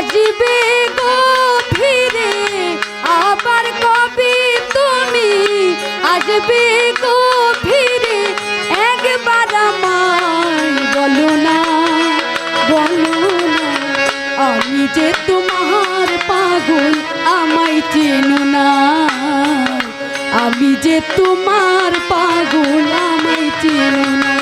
আসবে গো ফিরে আবার কবে তুমি আসবে গো ফিরে একবার আমায় বলো না বলো না, আমি যে তোমার পাগল, আমায় চেনো না। আমি যে তোমার পাগল, আমায় চেনো না।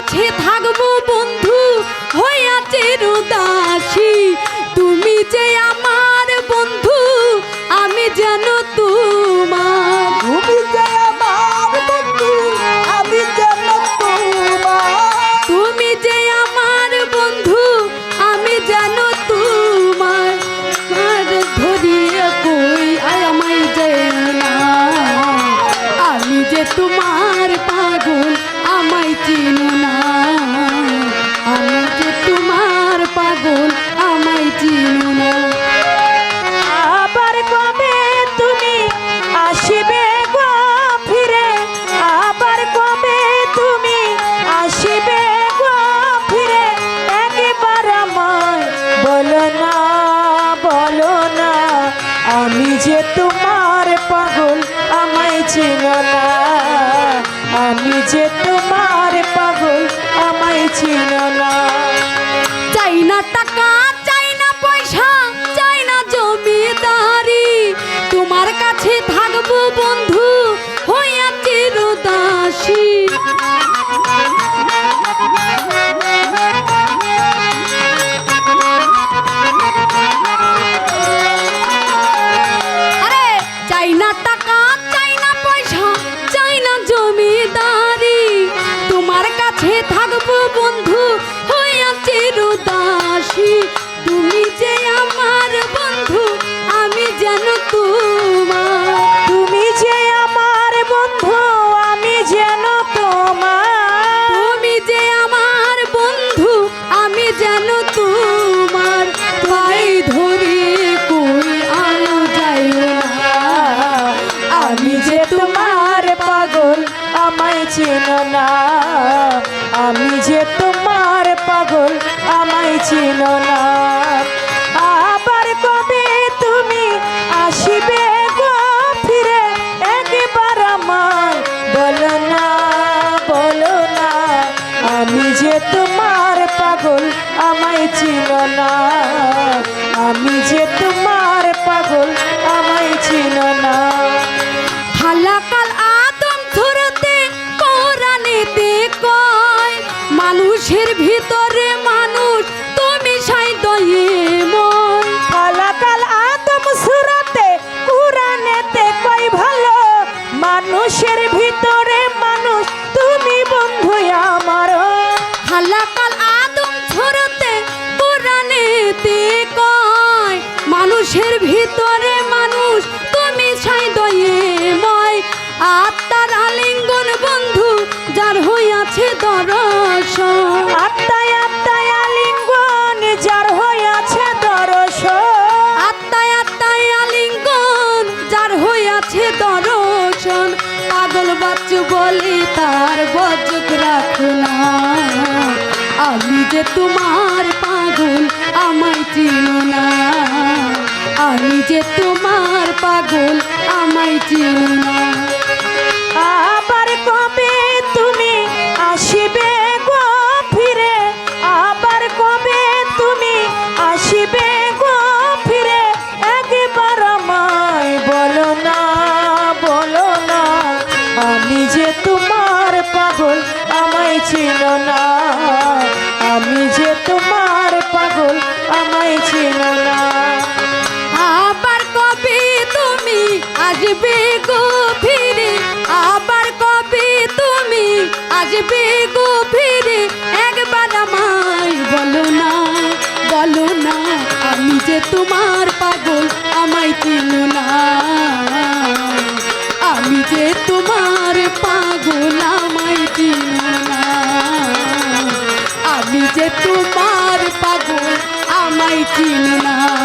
কাছে থাকব বন্ধু হইয়াছে রুদাসী। তুমি যে আমার যে তোমার পাগল আমায় ছিল না। চাই না টাকা, চাই না পয়সা, চাই না জমিদারি। তোমার কাছে থাকব বন্ধু চেনো না। আবার কবে তুমি আসিবে গো ফিরে? একবার আমার বলো না বলো না। আমি যে তোমার পাগল, আমায় ছিল না। আমি যে তোমার পাগল যে তোমার পাগল আমায় চিনো না। আমি যে তোমার পাগল আমায় চিনো না। আবার কবে তুমি আসিবে গো ফিরে? আবার কবে তুমি আসিবে গো ফিরে? একবার আমায় বলো না বলো না। আমি যে তোমার পাগল আমায় চিনো না। আসবে গো ফিরে, একবার বলো না বলো না, আমি যে তোমার পাগল, আমায় চিনো না। আমি যে তোমার পাগল, আমায় চিনো না। আমি যে তোমার পাগল, আমায় না।